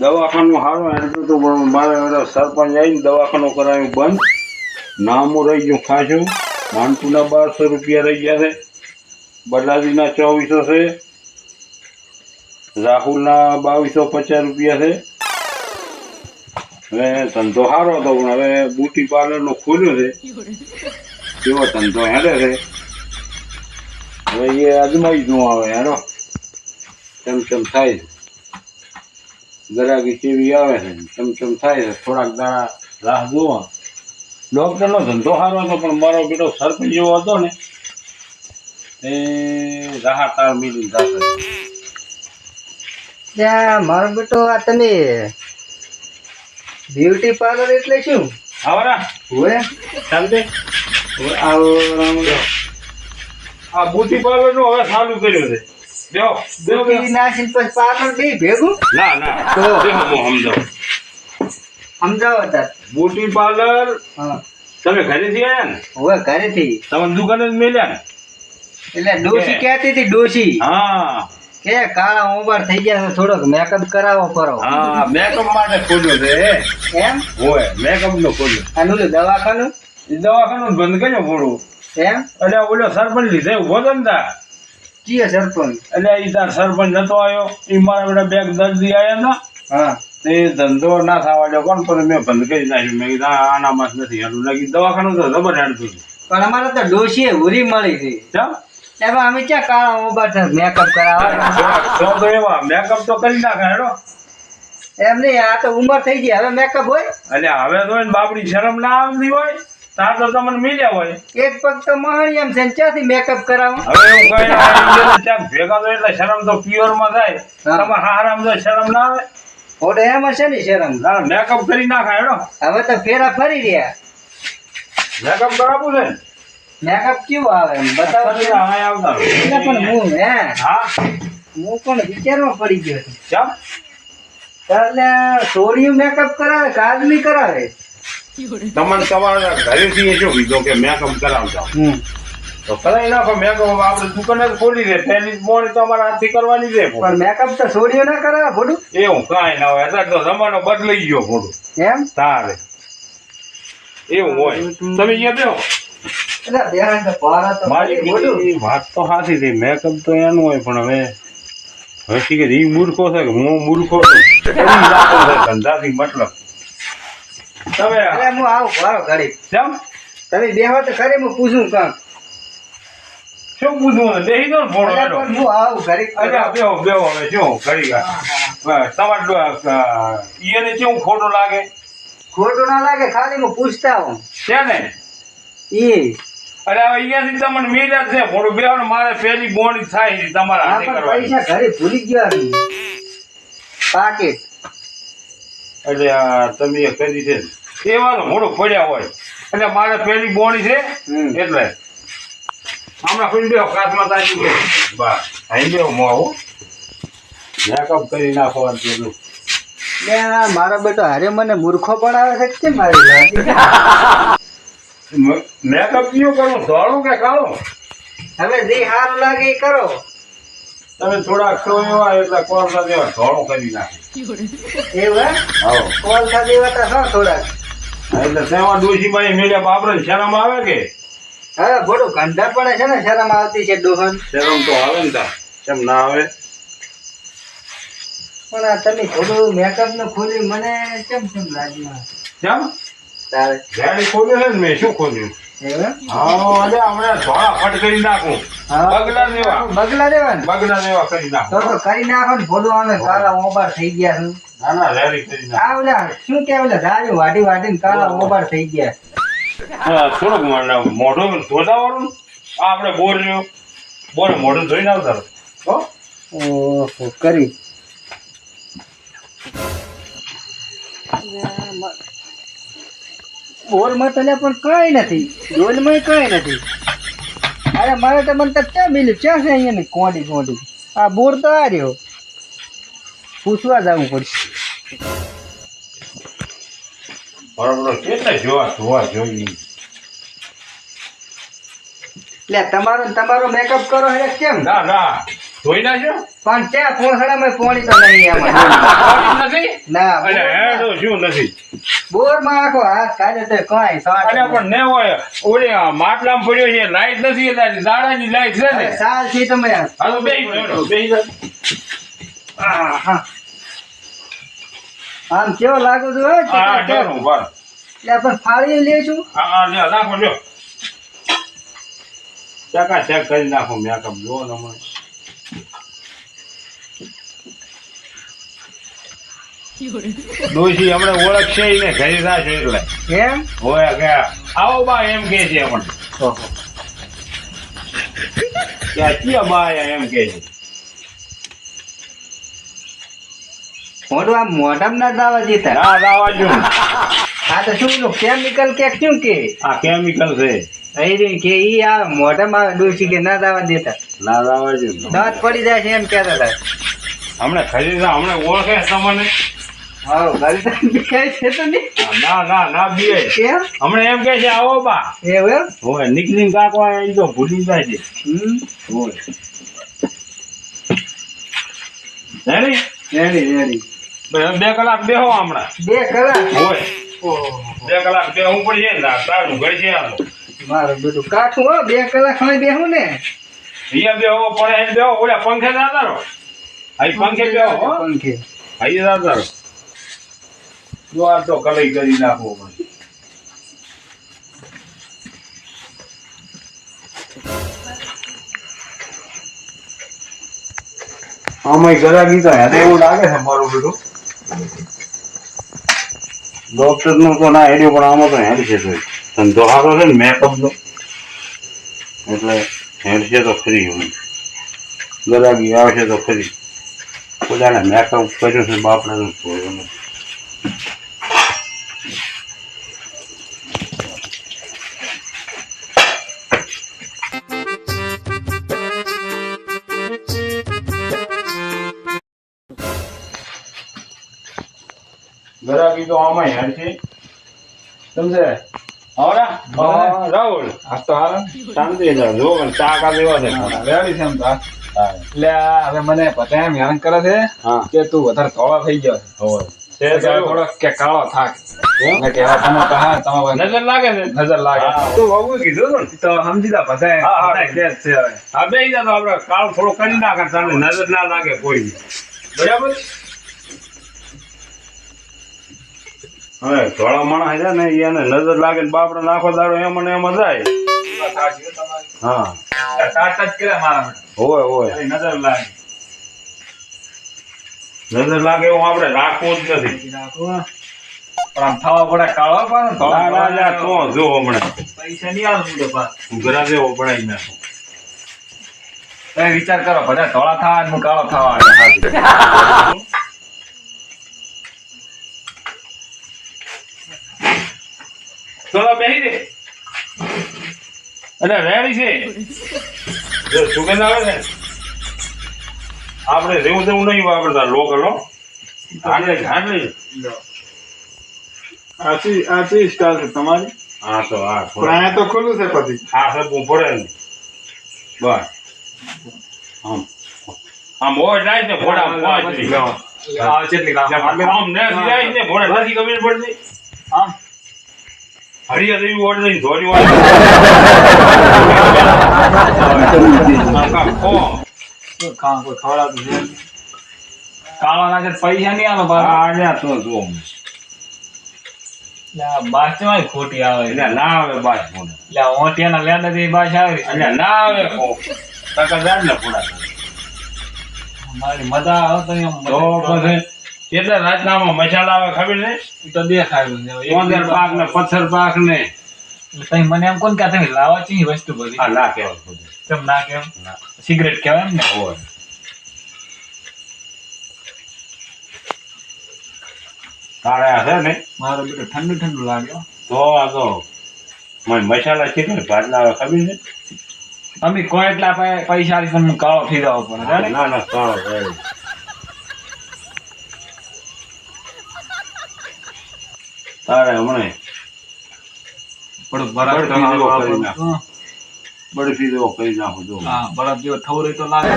દવાખાનું સારું હેડતું હતું પણ મારે ઓલો સરપંચ આવીને દવાખાનું કરાવ્યું બંધ. નામું રહી ગયું ખાસું. માનતુના બારસો રૂપિયા રહી ગયા છે. બલાજીના ચોવીસો છે. રાહુલના બાવીસો પચાસ રૂપિયા છે. હવે ધંધો સારો હતો, પણ હવે બ્યુટી પાર્લરનો ખોલ્યો છે. કેવો ધંધો હેડે છે. હવે એ અજમાઈ નું આવે, હેડો. ચમ ચમ થાય છે. ગરાગી કેવી આવે છે ચમ ચમ થાય છે થોડાક દાડા રાહ જોવા ડૉક્ટરનો ધંધો સારો હતો પણ મારો બેટો સરપંચ જેવો હતો ને એ રાહ તાર મિલી જશે ત્યાં મારો બેટો આ તમે બ્યુટી પાર્લર એટલે શું? આવરા હોય ચાલતે આવો આ બ્યુટી પાર્લરનું હવે ચાલુ કર્યું છે. બેહો બેહો બ્યુટી પછી પાર્લર બે ભેગું. ના ના. તો? બેહો હું સમજાવું. સમજાવો તાર. Beauty parlour. હા. તમે ઘરેથી આવ્યા ને? હવે ઘરેથી. તમે દુકાને જ મેલ્યા ને? એટલે ડોસી કહેતી હતી ડોસી હા. કે કાળા ઉંમર થઈ ગયા છે થોડોક મેકઅપ કરાવો કરો હા મેકઅપ માટે ખોલ્યો છે એમ? હોય મેકઅપ નો ખોલ્યો. અને ઓલું દવાખાનું? દવાખાનું બંધ કર્યો થોડું એમ? એટલે ઓલો સરપંચ લીધે ઊભો હતો ને સરપંચ એટલે એ તાર સરપંચ નતો આવ્યો એ મારા બધા બેગ દર્દી આવ્યા હતા. હા. તે ધંધો ના થવા દો કોણ પણ મેં બંધ કરી નાખ્યું. મેં કીધું આના જ નથી. હેડું લાગી દવાખાનું તો જબર હેડતું પણ અમારે તો ડોશીએ હુરી મળી હતી. ચાલ એમાં અમે ક્યાં કાળા ઊભા છે મેકઅપ કરાવવા? તો એવા મેકઅપ તો કરી નાખે હેડો. એમ નહીં આ તો ઉંમર થઈ ગઈ. હવે મેકઅપ હોય? એટલે હવે તો બાપડી શરમ ના આવતી હોય. તાર તો તમને મિલ્યા હોય. એક પગ તો મહાણી એમ છે ત્યાંથી મેકઅપ કરાવો? હવે હું કઈ ચાક ભેગા તો એટલે શરમ તો પ્યોરમાં જાય. તમારે હારામ તો શરમ ના આવે. ઓડે એમાં છે ને શરમ? ના મેકઅપ કરી નાખાય હેડો. હવે તો ફેરા ફરી રહ્યા. મેકઅપ કરાવું છે મેકઅપ કેવું આવે એમ? બતાવો. આવતા એટલે પણ હું હે. હા. હું પણ વિચારમાં પડી ગયો છું. ચાલ એટલે સોડિયું મેકઅપ કરાવે કે આદમી કરાવે? તમને તમારા ઘરેથી એ શું કીધું કે મેકઅપ કરાવતા હમ. તો કરાવી નાખો મેકઅપ આપણે દુકાને જ ખોલી દે પહેલી મોડી તમારા હાથથી કરવાની છે પણ મેકઅપ તો સોડિયું ના કરાવે ફોટું? એ હું કાંઈ ના હોય. અત્યારે તો જમાનો બદલાઈ ગયો થોડું એમ? તારે. એવું હોય. તમે અહીંયા બેહો. મારી વાત તો સાચી હતી મેકઅપ તો એનું હોય પણ હવે શી કે ઈ મૂર્ખો છે કે હું મૂર્ખો છું. ધંધાથી મતલબ. તમે અરે હું આવું પારો ઘડી કેમ? તમે બેહો તો ખરી હું પૂછું કામ શું પૂછવું બેહી દો ને એટલે હું આવું ઘડી અચ્છા બેહો બેહો હવે શું બસ, તમારે ઈને કેવું ખોટું લાગે? ખોટું ના લાગે ખાલી હું પૂછતા હું છે ને ઈ. અરે હવે અહીંયાથી તમને મેળ્યા છે. થોડું બે મારે પેલી બોણી થાય તમારા હાથે પણ કરવાની. પૈસા ઘરે ભૂલી ગયા. પાકીટ. એટલે આ તમે કરી છે. એવાનો મોડો પડ્યા હોય. એટલે મારે પેલી બોણી છે. એટલે હમણાં કોઈ બેહો કાચમાં તાજી ગયો બા અહીં બેહો હું આવું. મેકઅપ કરી નાખવાનું પેલું મારો બેટો હારે મને મૂર્ખો પણ આવે છે કે મારી મેકઅપ કયું કરું? ધોળું કે કાળું? હવે જે સારું લાગે એ કરો. તમે થોડાક છો એવા એટલે કોરસા જેવા ઢોળો કરી નાખે. એવું હે કોલ ખાધી હતા છો થોડાક. એટલે તેમાં ડોશીમાં મેળ્યા બાપરે શરમ આવે કે? હા બોડું ગંધા પડે છે ને શરમ આવતી છે ડોહન? શરમ તો આવે ને કેમ ના આવે? પણ આ તમે થોડું મેકઅપનું ખોલ્યું મને કેમ કેમ લાગ્યું કેમ? તારે? ગાડી ખોલ્યું છે ને મેં શું ખોલ્યું? એવું હા અરે હમણાં ધોળા ફટ નાખું. હા. બગલા જેવા. બગલા દેવા ને? બગલા કરી તો તો કરી નાખો ને ભોલું અમે કાળા થઈ ગયા છું. ના ના રેડી કરી નાખ. આ શું કે ઓલા વાટી વાટીને કાળા ઓબાર થઈ ગયા હા, થોડુંક મોઢું ધોતાવાળું આ આપણે બોર રહ્યો. બોર મોઢું ધોઈને આવતા હો? ઓહો કરી. બોરમાં તો પણ કઈ નથી ડોલમાં કઈ નથી. અરે મારે તો મને તો ક્યાં મિલ્યું? ક્યાં છે અહીંયા કોડી કોડી આ બોર તો આ રહ્યો. પૂછવા જવું પડશે. બરોબર કેટલા જોવા જોવા જોઈએ. એટલે તમારો તમારો મેકઅપ કરો હે કેમ? ના ના. જોઈ નાખ્યો? પણ ત્યાં પોસડામાં પોણી તો નહીં એમાં નથી? ના અરે હેડો શું નથી? બોરમાં આખો હાથ કાઢે તો કાંઈ સાટ પણ ને હોય ઓલી માટલામાં પડ્યો છે લાઈટ નથી એટલે દાડાની લાઈટ છે ને? સાલ છે તમે હા તો બેસી જાઓ, હેડો, બેસી જાઓ. આહા. આમ કેવો લાગુ છું હા એટલે ફાળી લેશું હા હા લ્યો, નાખો લ્યો. ચકાચક કરી નાખો મેકઅપ જો ને ડોશી હમણાં ઓળખશે ને ઘરે ના છે એટલે એમ? હોય કે આવો બા એમ કે છે આ ક્યાં બા એમ કે છે. મોઢું આમ મોઢામાં ના દાવા જીતા? ના દાવા જો આ તો શું પેલું કેમિકલ કે શું કે? આ કેમિકલ છે. અહીં કે ઈ આ મોઢામાં ડોસી કે ના દાવા દેતા ના દાવા જો દાંત પડી જાય છે એમ કહેતા હતા. હમણાં ખરીદા હમણાં ઓળખે તમને? હાલો ગાડી છે તો નહીં. ના ના ના બીએ કેમ હમણાં એમ કે છે આવો બા. એવું એમ? હોય નીકળીને કાકો એ તો ભૂલી જાય છે. હોય રેડી? Ready ready. બે કલાક બેહો હમણાં. બે કલાક? હોય બે કલાક બેહવું પડશે ને તારું ઘર છે આ તો મારું બધું કાઠું હો બે કલાક હવે બેહું ને. અહીંયા બેહો પડે એમ બેહો ઓલા પંખે દાદા રહો અહીં પંખે બેહો પંખે. અહીં દાદા જો આ તો કલઈ કરી નાખવો પડે આમાં ગરાગી તો હેને એવું લાગે છે મારું બધું. ડોક્ટરનું તો ના હેડ્યું, પણ આમાં તો હેડ છે તો. ધંધો સારો છે ને મેકઅપ નો એટલે હેડ છે તો ખરી હું. ગરાગી આવશે તો ખરી બધાને મેકઅપ કર્યું છે બાપડા નું તો આમાં હેડ છે? સમજે આવરા હા. રાહુલ. આ તો હાલ. શાંતિ જો ચા કા દેવા છે. રેડી છે એમ તો એટલે હવે મને બધા એમ હેરાન કરે છે કે તું વધારે ધોળો થઈ ગયો છે. થોડો કે કાળો થાક. નજર લાગે છે? નજર લાગે. હા. તું બહુ કીધું તો સમજી જા બધા હા, કે બે જા તો આપણે કાળ થોડો કરી નાખે તને નજર ના લાગે કોઈ. બરાબર? હવે ધોળા માણસ છે ને એને નજર લાગે ને બાપડે નાખો દાડો એમ ને એમ જાય હા ટાટ જ કરે મારા માટે હોય હોય. નજર લાગે નજર લાગે એવું આપણે રાખવું જ નથી. આમ થવા પડે કાળો પણ તો જો હમણાં. પૈસા નહીં આવે મુંડો પા ઘરા જેવો નાખો. તમે વિચાર કરો બધા ધોળા થવા કાળો થવા થોડા બેહી દે એટલે રેડી છે? જો સુગંધ આવે છે? આપણે રેવું તેવું નહીં વાપરતા લોકલો હો. આટલે જ, આથી આથી સ્ટાર છે તમારી. હા તો હા પણ તો ખુલ્લું છે પછી. હા સર પડે ને બસ. આમ આમ હોય જાય ને ભોડા પાંચ કામ આમ ને જાય ને ભોડા નથી ખબર પડતી આમ હરિયા જેવી ઓડ નહીં ધોરી ઓડ આમ કામ કોમ. શું ખાવા કોઈ ખવડાવતું છે? કાળા પૈસા નહીં આવે હા, તો જો ખોટી આવે? એટલે ના આવે બાજ એટલે ઓંટિયાના લેંડાથી ઈ આવે એટલે ના આવે કો. કાકા જાડ ને મારી મજા આવે તો એમ તો પછી કેટલા રાતનામાં મસાલા આવે ખબર ને તો દેખાય છે. પાક ને પથ્થર પાક ને તમે મને એમ કોણ કે તમે લાવો લાવા એ વસ્તુ બધી? હા ના કહેવાય બધું. ના કેમ? સિગરેટ કહેવાય એમ ને હોય. કાળા છે ને? મારું બેટો ઠંડુ ઠંડુ લાગ્યો. તો આ તો મને મસાલા કેટલા ભાત લાવે ખબર ને અમે કોઈ એટલા પૈસા પણ કાળો ફીરાવો પડે ના ના કાળો તારે હમણાં તો જેવો કરી. નાખ. જો હા બરફ જેવો ઠવરે તો લાગે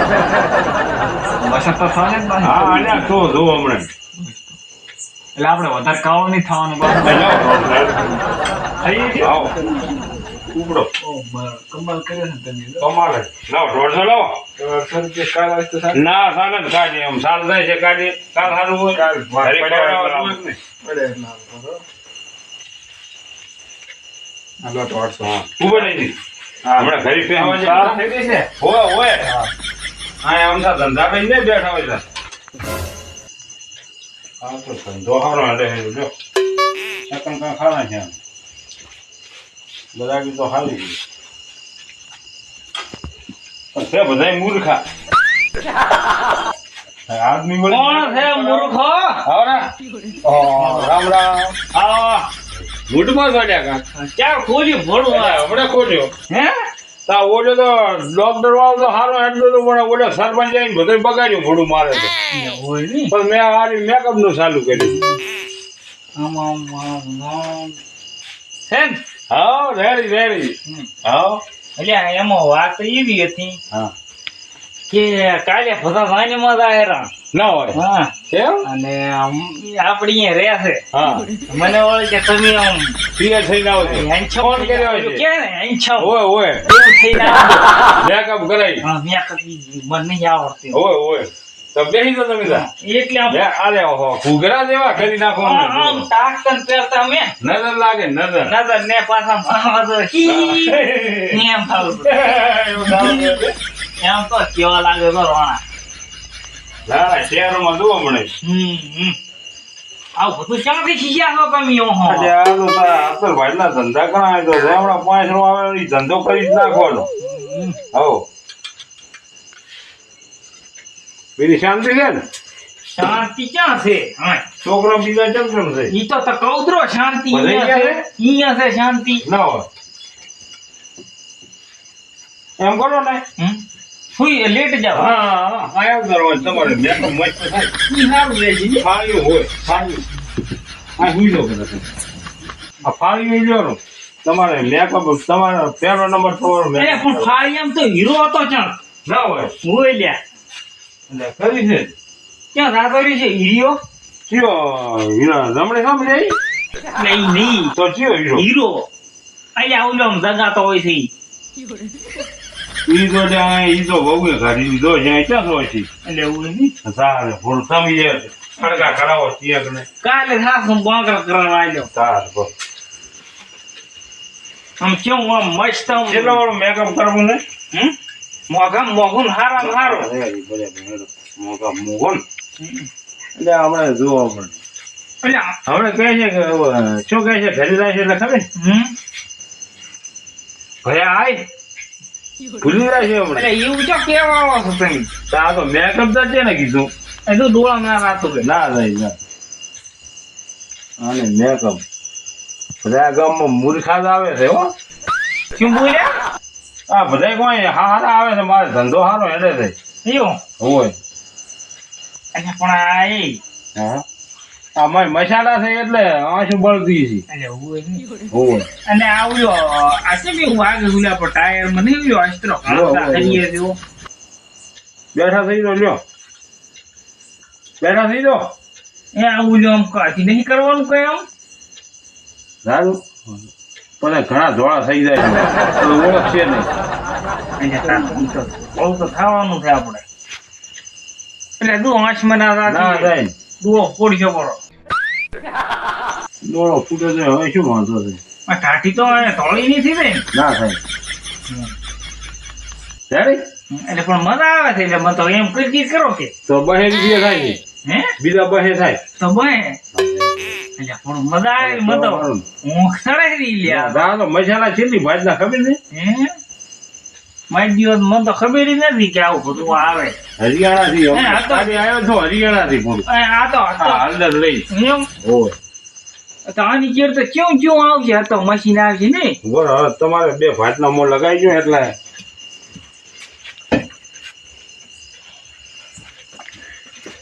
વરસાદ તો થાય ને હા અલ્યા તો જો હમણાં એટલે આપણે વધારે કાળો નહીં થવાનું બસ. થઈ ગયું? બરાબર. કમાલ કરે છે તમે. કમાલ. લાવો દોઢસો લાવો. દોઢસો રૂપિયા કાલ આવે તો ના સાલ જ કાઢી. એમ સારું થાય છે કાઢી. કાલ સારું હોય. કાલ ને. પડે એટલે હાલો દોઢસો. ઊભો રહી જી. હમણાં ઘરે પહેવા જાય થઈ ગઈ છે? હોય હોય. હા. આમ તો ધંધા કરીને બેઠા હોય. હા તો ધંધો સારો હાલે જો. સેકન્ડ કાં ખાના છે આમ. બધા બી તો હાલી ગયું છે બધાય મૂર્ખા. આદમી બોલે કોણ છે મૂર્ખો? આવો રામ રામ. કાં? ક્યાં હમણાં ખોલ્યો. હે? તા ઓલો તો ડોક્ટર વાળો તો હારો એટલો તો પણ ઓલો સરપંચ બધું બગાડ્યું મોઢું મારે પણ મેં હારી મેકઅપનું ચાલુ કર્યું. આમ, આમ, આમ, આમ. ને? હા રેડી. રેડી. હા એટલે એમાં વાત એવી હતી હા. કે કાલે બધા મજા આયરા. ના હોય. હા. કેમ? અને આપડી અહીંયા રહે છે. હા. મને ઓળે કે તમે આમ ક્લિયર થઈને આવશે હોય ફોન કર્યો છે? કે ને હેન્ડસમ ઓય ઓય. એવું થઈને આવજો. મેકઅપ કરાઈ હા, મેકઅપ મને નહીં આવડતી ઓય ઓય. તો બેસી તો તમે એટલે આમ ઓહો ઘૂઘરા જેવા કરી નાખો અમને. આમ ટાકન પહેરતા મેં નજર લાગે નજર. નજર ને પાછા મારવા તો હી એમ થાવું એવું સારું છે. એમ તો કેવા લાગે તો રોણા. ના શહેરમાં જુઓ મને. હમ આવું બધું ક્યાંથી શીખ્યા છો તમે આ તો તારા અતરભાઈના ધંધા કરાય તો હમણાં પાંચ નો આવે ધંધો કરી જ નાખવાનો. હો બીજી શાંતિ છે ને? શાંતિ ક્યાં છે? છોકરો બીજા ચમ છે? ઈ તો તો કૌદરો શાંતિ અહીંયા છે. શાંતિ. ના હોય. એમ કરો ને. સુઈ લેટ જાવ હા આયા કરો તમારે. મેકઅપ મસ્ત થાય ઈ સારું રહે છે. ફાળ્યું હોય ફાળ્યું. આ હુઈ લો બધા આ ફાળ્યું લ્યો તમારે મેકઅપ તમારો પહેલો નંબર તમારો મેં પણ. એમ તો હીરો હતો ચાલ ના હોય. હોય લ્યા. છે? ક્યાં રાતોરી છે? હીરો? કયો? હીરા? રમણે સાંભળે નહીં નહીં. તો કયો હીરો? હીરો. અહીંયા ઓલો જગાતો હોય છે ઈ. તો ત્યાં ઈ તો બહુ ગાડી લીધો છે ક્યાં તો છે? એટલે એવું નહીં સારે થોડું સમી જાય ખડકા કરાવો ને. કાલે સાસુ બાંકરા કરવા આવ્યો. સાર આમ કેવું આમ મસ્ત આમ. કેટલો વાળું મેકઅપ કરવું ને હમ? મોઘા મોઘું હારા હારો. મોકા મોહન એટલે હમણાં જુઓ હમણાં એટલે કહે છે કે શું કહે છે ઘરે જાય છે એટલે ખબર? ભયા આય. ભૂલી જાય છે હમણાં. એવું તો કેવા આવો છો તમે આ તો મેકઅપ તો છે ને કીધું. એ તો ડોળા ના રાતું કે ના નહીં ના. અને મેકઅપ બધા ગામમાં મૂર્ખા જ આવે છે હો. શું બોલ્યા? આ બધા કોઈ હારા આવે છે. મારે ધંધો સારો હેડે છે. એવું હોય. એટલે પણ આ એ. હા. મસાલા છે એટલે આંસુ બળતી છે. એટલે એવું નહીં. અને આ ઓલો આ છે બી વાગે ગુલા પર ટાયર મને નહીં ઓલો અસ્ત્રો. કરીએ જેવો બેઠા થઈ જો લ્યો. બેઠા થઈ જો એ આવું જો આમ કાથી નહીં કરવાનું કઈ આમ? સારું. પણ ઘણા ધોળા થઈ જાય ઓળખશે નહીં. એટલે તાર ઈ તો. બહુ તો થવાનું છે આપણે. એટલે દુ આંચ ના રાખી થાય દુઓ પોડ્યો પડો ડોળો ફૂટે છે હવે શું વાંધો છે? તો ધોળી થઈ ને. ના થાય. ત્યારે એટલે પણ મજા આવે છે એટલે મને તો એમ કઈ કરો કે. તો બહે બીજે થાય હે? બીજા બહે થાય. તો બને એટલે મજા આવે મને તો ઊંઘ રહી લ્યા. ના મસાલા છેલ્લી ભાજના ખબર ને હે? મારી દિવસ મને તો ખબર નથી કે આવું બધું આવે. હરિયાણા થી હે, આ તો- આવ્યો છો હરિયાણા થી આ આ તો આ લઈ. એમ? હોય આની ચેર તો કેવું કેવું આવશે? આ તો મશીન આવશે ને? બરાબર તમારે બે ભાતના મોં લગાઈ ગયો એટલે.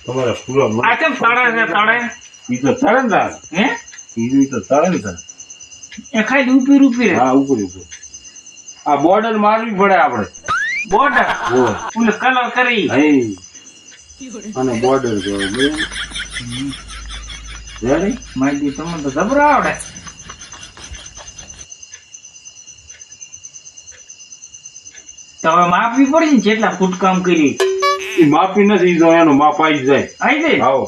તમારે પૂરો આ કેમ તળે છે તળે? ઈ તો તરે ને તાર હે? ઈ તો તરે ને તાર એ ખાલી ઉપી ઉપર રહે. હા ઉપર ઉપર આ બોર્ડર મારવી પડે આપણે. બોર્ડર ઓલે કલર કરી. હે. અને બોર્ડર જો રેડી મારી તમને તો જબરો આવડે તો હવે માપવી પડી ને જેટલા ફૂટકામ કરી. એ માપી નથી તો એનો માપ આવી જાય. આઈ જાય? આવો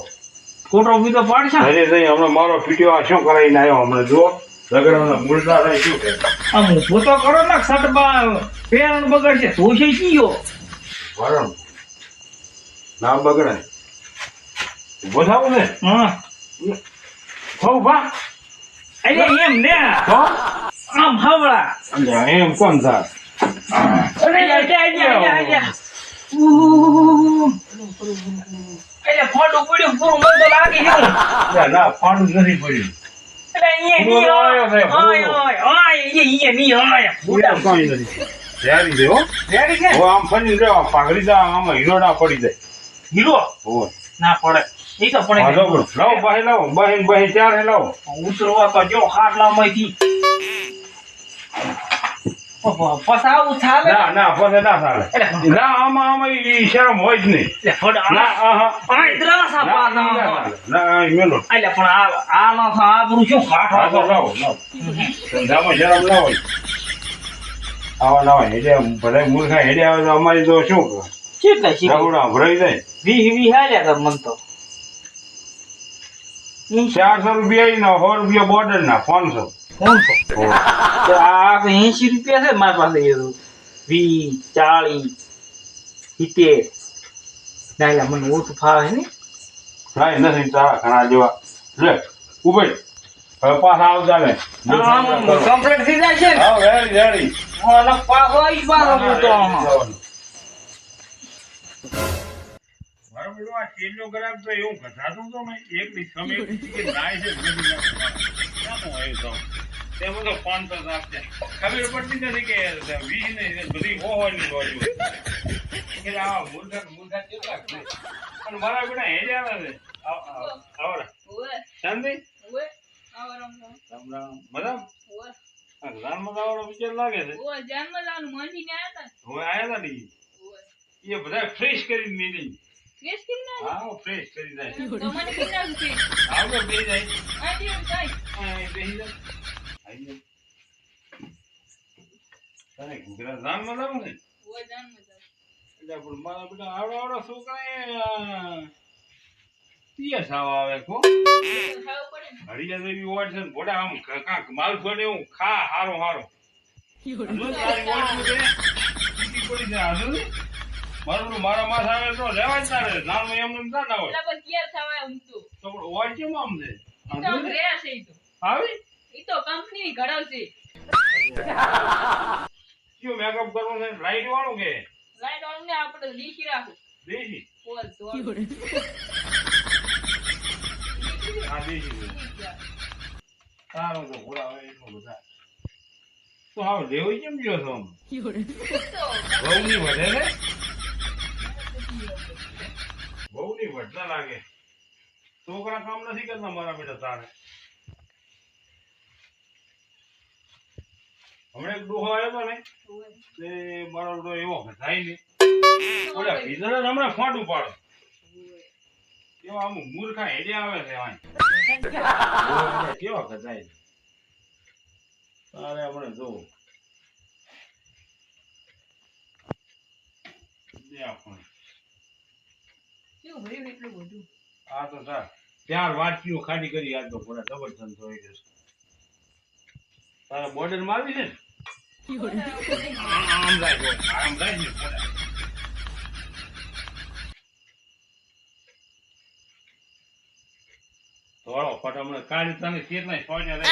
ફોટો બીજો પાડશે? અરે નહીં હમણાં મારો પીટીઓ આ શું કરાવીને આવ્યો હમણાં જુઓ. રગડાના મૂળના થાય શું કે આમ ઊભો તો કરો ને સટબા પેરણ બગડશે ધોશે કીયો વરણ ના બગડે ઊભો થાવ ને. હા. થાવ ભા. અરે એમ ને. તો આમ હવળા. એમ કોણ થા? અરે આજા, આજા, આજા, આજા. ઉહ. પડ્યું પૂરું મન તો લાગી ગયું ના ફાડું નથી પડ્યું અરે અહીંયા પૂરો. ઓય, ઓય, ઓય, અહીંયા, અહીંયા નહીં, ઓય. પૂરા નથી તૈયારી છે હો રેડી છે? હવે આમ ફરીને જો પાઘડી જા આમાં હીરો ના પડી જાય હીરો? હોય ના પડે ઈ તો પડે લાવો લાવો બાહી લાવો બાહી બાહી ચાર લાવો ઉતરવા તો જો ખાટલામાંથી પસાવું ચાલે ના ના પછી ના ચાલે. એટલે ના આમાં આમાં શરમ હોય જ નહીં. એટલે એટલે પણ આ આબરૂ શું ધંધામાં શરમ ના હોય. આવા ના હોય હેડે ભલે મૂર્ખા હેડે આવે તો અમારી તો શું કેટલા રગડા ભરાઈ જાય. વી વી હાલ્યા મન તો. ચારસો રૂપિયા ના સો રૂપિયા બોર્ડર ના પાંચસો. તો તો આ તો એસી રૂપિયા છે મારી પાસે તો. વી ચાળી સિત્તેર ના એટલે મને ઓછું ફાવે ને કાંઈ નથી તારા ઘણા જેવા લે ઉભે પાછા આવતા ને કમ્પ્લીટ થઈ જાય છે હા રેડી અને પાછો આવી પાછો આ ચેનનો ગ્રાહક તો એવું ઘસાતું તો એક એકની સમય નાય છે તો બધો ફોન તો આપશે ખબર પડતી નથી કે વીસ ને બધી ઓહોની બાજુ. કે આ મૂર્ખા મૂર્ખા કેટલા અને મારા બેટા હેડે આવે છે. આવ- આવ- આવરા શાંતિ? રામ રામ. મજામ? આ રામ વિચાર લાગે છે. હવે આયા હતા ને એ બધા ફ્રેશ કરીને મેલી હા ફ્રેશ કરી જાય. આવો બે જાય? હા, એ બેસી જા. આઈ જા. તને ઘૂઘરા જાનમાં લાવું ને એટલે પણ મારા બેટા આવડો છોકરા આવે કો હરિયા દેવી ઓડ છે ને આમ કાંક માલ છોડે એવું ખા હારો હારો. હજુ તારી ઓડનું છે, પીટી પડી જાય હજુ ને? મારું મારા માથે આવે તો લેવા જ રહે નાનું એમ એમ ના ના હોય. તો. પણ ઓડ કેમ આમ છે? ને? તો કંપની ઘડાવ છે કયો મેકઅપ કરવું છે? લાઈટ વાળું કે? લાઈટ વાળું ને આપણે લીખી રાખું. દેશી બોલ તો હા દેશી સારું તો ભોળા હવે એટલું બધા. તો હાવ લેવું કેમ ગયો છો બહુ બહુની વધે ને? બહુની વધતા લાગે. છોકરા કામ નથી કરતા મારા બેટા તારે. હમણાં એક ડોહો આવ્યો હતો ને તે મારો ડોહો એવો થાય ને ઓલા ભીતરે હમણાં ફાટું પાડે કેવા આમ મૂર્ખા હેડે આવે છે. ઓલા કેવા છે તારે જોવું આપણે. બધું? આ તો સર ચાર વાટકીઓ ખાલી કરી આજ તો પૂરા જબરજસ્ત હોય છે તારે બોર્ડર મારવી છે ને? આમ જાય આમ જાય ધોળો ફટ હમણાં કાળી તને કેટલાય સોજા રહે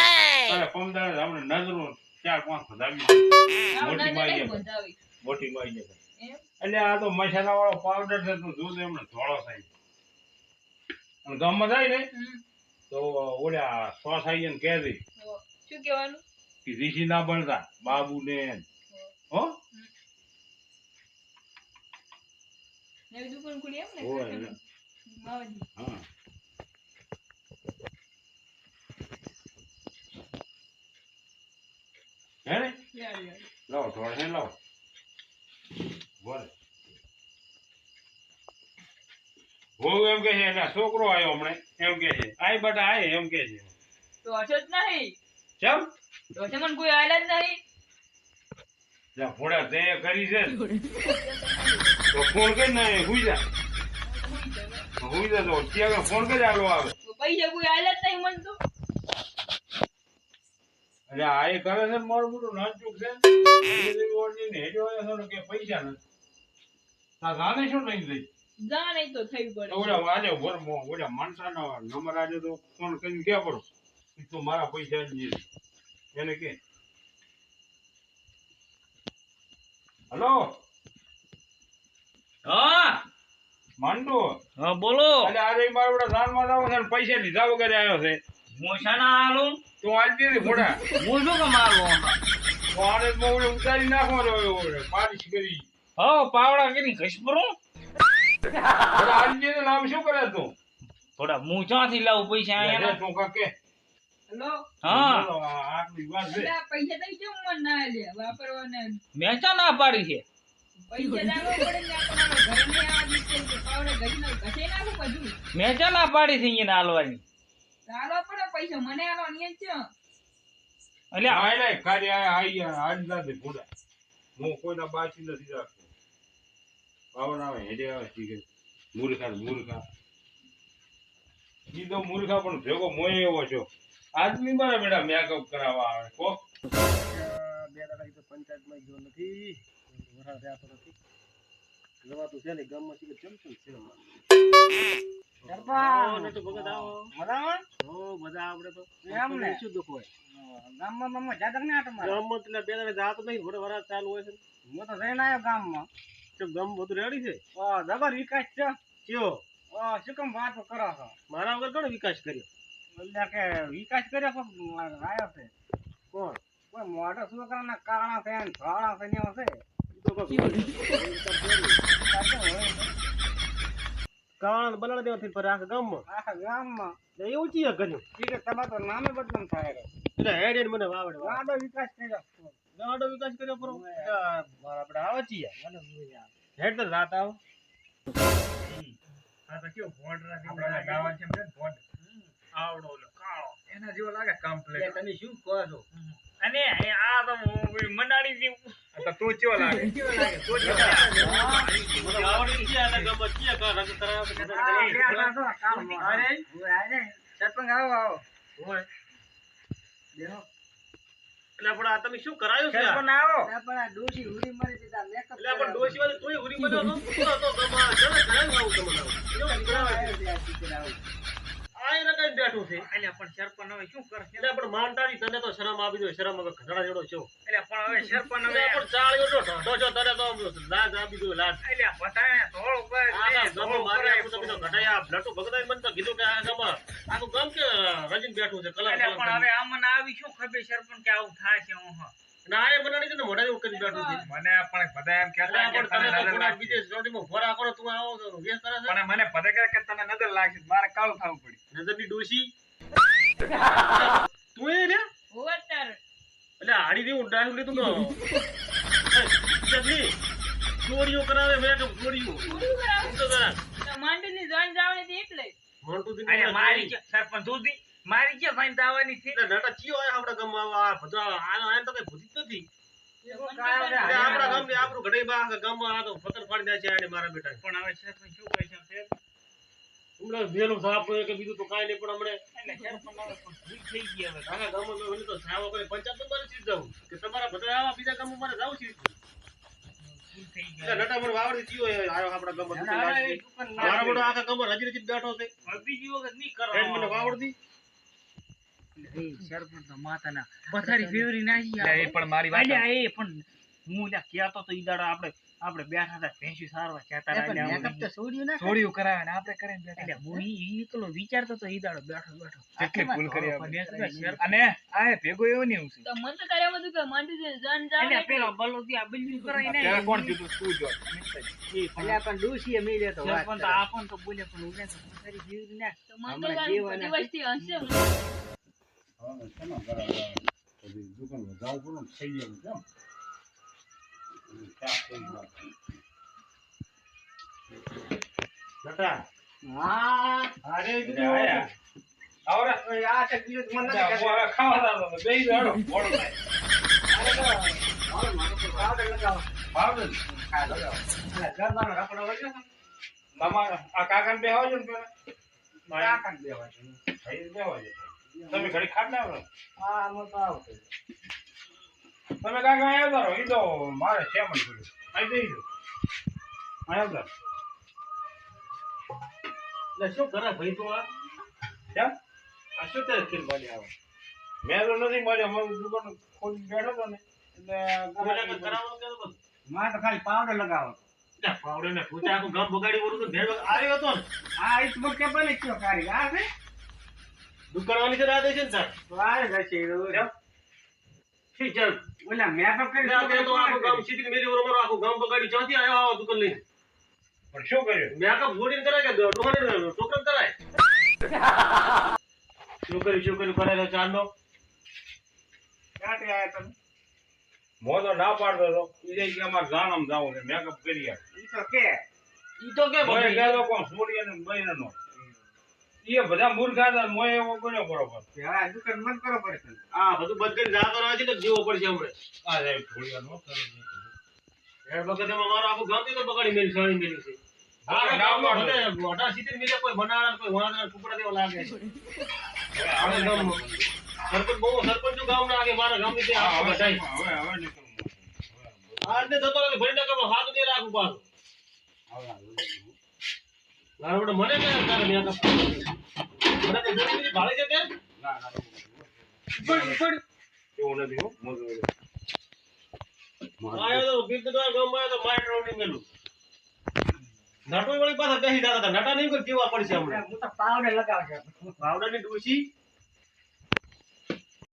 તારે પમદાડે હમણાં નજરો ચાર પાંચ બધાવી છે. મોટી આવું માઈ નજર મોટી માઈ છે એટલે આ તો મસાલા વાળો પાવડર છે તું જોજે એમને ધોળો થાય. ગામમાં જાય ને? તો ઓલા સ્વાસ આવી જાય ને કહેતી તો શું કહેવાનું? કે ઋષિ ના બનતા બાબુ ને હો. ને? લાવો લાવો. બોલ. હોવ એમ કે છે એના છોકરો આવ્યો હમણે. એમ કે છે. આય બટા આય. એમ કે છે. તો હશો જ નહીં. ચમ? તો મને કોઈ આયલા જ નહીં. જા ફોડા તે કરી છે. તો ફોન કરી ના હુઈ જા. હુઈ જા તો ત્યાં ફોન કરી આલો આવે. પૈસા કોઈ આયલા જ નહીં મને તો. એટલે આ એ કરે છે ને મારું મોટું નાચુક છે. એ ને હેડ્યો આવ્યો છે કે પૈસા નથી. આ ગાને શું નહીં દઈ જા નહીં તો થઈ પડે. ઓલા આજે માણસાનો નંબર આજે તો ફોન કરીને ક્યાં પડો? તો મારા પૈસા જ નહીં. એને કે. હલો? હા. માંડો? હા બોલો. એટલે રહી મારા બધા દાનમાં જાવ છે પૈસા લીધા વગર આવ્યો છે. હું શાના હાલું? તું આજ દીધી ફોડા હું શું કે મારું તો આને ઉતારી નાખવાનો હોય પાલિશ કરી. હા પાવડા કરી ઘસપરું આજ દીધું નામ શું કરે તું? થોડા હું ક્યાંથી લાવું પૈસા અહીંયા તું કાકે હેલો હા. પૈસા તો કેમ મને ના લે વાપરવાના મેં ના પાડી છે. પૈસા લાવવા પડે ને આ તમારા ઘરે નહીં આવવા દીધે કે પાવડે ઘસી નાખ ઘસે નાખું બધું? મેં ચા ના પાડી છે અહીંયા હાલવાની ચાલો પડે પૈસા મને આલવાની જ છે. એટલે આ લે, આઈ આ આજ નથી ફોડા હું કોઈના બાચી નથી રાખતો. પાવન હેડે આવે છે. મૂર્ખા મૂર્ખા. ઈ મૂર્ખા પણ ભેગો મોય એવો છો. આદમી મારા બેટા મેકઅપ કરાવવા આવે કો બે દાડા તો પંચાયતમાં જો નથી. વરાળ રહેતો નથી. જવાતું છે ને ગામમાં શીખર ચમ ચમ છે મજામાં? હો, બધા આપડે તો. શું દુઃખ હોય? ગામમાં મામા જાદક ને આટો મારે બે જાતો નહીં વર- ચાલુ હોય છે હું તો ગામમાં. ચમ ગામ બધું રેડી છે? ઓ જબર વિકાસ છે. કયો? ઓ શું કેમ કરો છો? મારા વગર કોણ વિકાસ કર્યો? એટલે કે વિકાસ કર્યો પણ આવ્યો છે. કોણ? કોઈ મોટા છોકરાના કારણા છે ને ધોળા છે ને હશે બલાડ દેવાથી પર આખા ગામમાં? આખા ગામમાં. એવું ચીય કર્યું ઠીક છે તો નામે બદનામ થાય. એટલે હેડ મને વાવડે વાવ. ગાડો વિકાસ કર્યો. ગાડો વિકાસ કર્યો પરો. આપણે આવે. હેડ તો રાત આવો. આપણા ગાવા છે ભોંડ. આવડો ઓલો કાળો એના જેવો લાગે કમ્પ્લેટ એટલે તમે શું કહો છો અને એ આ તો હું મંડાણી તો તું ચો લાગે તું ચેવો લાગે આવડી છે અને ગબ છે કા રંગ કામમાં. અરે ઓય, સરપંચ આવો આવો હોય દેહો એટલે પણ આ તમે શું કરાયું છે સરપંચ આવો પણ આ ડોશી હુરી મરી દીધા મેકઅપ એટલે પણ ડોશી વાળી તોય ઉરી બન્યો તો તો ગામમાં જરા કરાયું આવું તમને આ કઈ બેઠું છે. એટલે પણ સરપંચ હવે શું કરશે? એટલે પણ માનતાની તને તો શરમ આવી જોઈએ શરમ હવે ઘટાડા જેવડો છો એટલે પણ હવે સરપંચ હવે પણ ચાળ્યો તો ઢોઢો છો તને તો લાજ આપી જોઈએ લાજ. એટલે બતાય ધોળ ઉપર આ ગામમાં મારી ઉપર તમે તો ઘટાયા ભલાટું ભગદાઈ મને તો કીધું કે આ ગામમાં આખું ગમ કે રજીન બેઠું છે કલા પણ હવે આમને આવી શું ખબર સરપંચ કે આવું થાય છે હું. હા એ બનાડી છે ને મોઢા જેવું કરી બેઠું છે મને પણ બધા એમ એટલે આ તમે તો બીજે ચોટીમાં ફોરા કરો તું આવો તો વેસ કરે છે. પણ મને બધા કહે કે તને નજર લાગશે મારે કાળું થવું પડી નજરની ડોશી. તું એ રે હોવા એટલે હાડી દેવું ડાયું લીધું તો ચટણી ચોરીઓ કરાવે મેં કે ચોરીઓ પૂરું કરાવું? તો કરા તો જાવણી હતી એટલે. મોન્ટુ દી મારી કે સરપંચ મારી કે ભાઈ દાવાની છે? એટલે નાટા ચિયો આયા આપણા ગામમાં આ બધા આ તો કઈ ભૂતી જ નથી. કાયો રે, એટલે આપણું ઘડે બા ગામમાં આ તો ફતર પાડી દે છે આને મારા બેટા પણ હવે સરપંચ શું કહે છે હમણાં ભેલું સાપ હોય કે બીજું તો કાંઈ નહીં પણ હમણે એટલે સરપંચ હવે ભૂલ થઈ ગઈ હવે. આખા ગામમાં મેં તો સાવ કરે પંચાયત તો મારે સીધ જાઉં કે તમારા બધા આવા બીજા ગામમાં મારે જાવું મને વાવડી આવ્યો આપણા ગામમાં મારા મોટો આખા ગામમાં રજી રજી બેઠો છે બીજી વખત નહીં કરો વાવડતી સરપંચ તો માતાના પથારી ફેવરી નાખી એ પણ મારી વાત એ પણ હું ત્યાં કહેતો તો ઈ દાડો આપણે આપણે બેઠા હતા ભેંસી સારવા જતા રહ્યા મેકઅપ તો છોડ્યું ના થોડીયું કરાવે ને આપણે કરીને બેઠા. એટલે હું ઈ ઈ એકલો વિચારતો તો ઈ દાડો બેઠો બેઠો. કેટલી ભૂલ કરી આપણે. અને આ ભેગો એવો નહીં હું તો મને તો તારે એમ હતું કે માંડીની જાણ એટલે. જાવણી પેલો બલોદી આ બિલ્ડિંગ કરાઈ ને ત્યારે કોણ કીધું? તું જો એટલે પણ ડોશીએ મિલે તો વાત સરપંચ આપણ તો બોલે પણ ઉડે તો મને હશે હવે શેમાં કરાવે? પછી દુકાનમાં જાવું પડે ને થઈ જાય કેમ નટા હા અરે. આવડે? ઓય આ કીધું તો મને નથી ખાવા. અરે તો, હાલો, મારે તો powder લગાવો. ભાવને જ. છે ને? આ કાકાને પેલા. કાકાને બેહવા છે. ભાઈ બેહાવજો. તમે ઘડી ખાટ ના. હા, આમાં તો આવશે. તમે કાકા અહીંયા આવતા એ તો મારે છે મને થોડું અહીં દઈ દો અહીંયા આવતા એટલે શું કરે ભાઈ તું આ કેમ? આ શું તે ખીર બાલી આવે મેં તો નથી મળ્યો મારું દુકાન ખોલી બેઠો હતો ને એટલે? મારે તો ખાલી પાવડર લગાવો. પાવડર પાવડે ને પૂછા આખું ગામ બગાડી બોલું તો ભેળ આવ્યો હતો ને આ ઈસ કે ભલે કયો કારી આ છે? દુકાનવાળી છે રાધે છે ને સર તો આ જ હશે એ તો. ઠીક છે? ઓલા મેકઅપ કરી એટલે તો આખો ગામ સીધી મેરી ઉપર આખો ગામ બગાડી ચોથી આયો આવો દુકાન લઈને. પણ શું કર્યું? મેકઅપ જોડીને કરાય કે દુકાને છોકરા કરાય? છોકરી છોકરી કરાય? તો ચાંદો ક્યાંથી આયા તમે? મો તો ના પાડતો હતો ઈ કે અમાર જાણમ જાવું છે. મેકઅપ કરી ઈ તો કે. ઈ તો કે ભાઈ કહેતો કોણ? છોડી અને બૈરાનો ઈ બધા મૂર્ખા હતા મોય એવો બન્યો બરોબર આ દુકાન બંધ કરો પડે આ બધું બંધ કરીને જા કરવા છે તો જીવો પડશે હમણે આ. એ વખતે અમારું આખું ગામ તો બગાડી મેલી સાણી મેલી છે હા, આ ગામમાં. બધે મોઢા સીધી મિલે કોઈ બનાવડા કોઈ વાંદરા ટુકડા જેવા લાગે છે હવે સરપંચ બહુ સરપંચ ગામ ના આગે મારા ગામની તે હા, હવે બધાય. હવે હવે નીકળવું. આ રીતે જતો રહે ભરી નાખે હાથ દે રાખું પાછું હવે બેટા મને કે તારે કરવું છે. મને તો છે તે ના, ના, પડ, પડ. આયો તો તો મેલું. નટો વળી પાછા બેસી નટા નહીં કોઈ કેવા પડશે હમણાં હું તો powder લગાવશે પાવડાની ડૂસી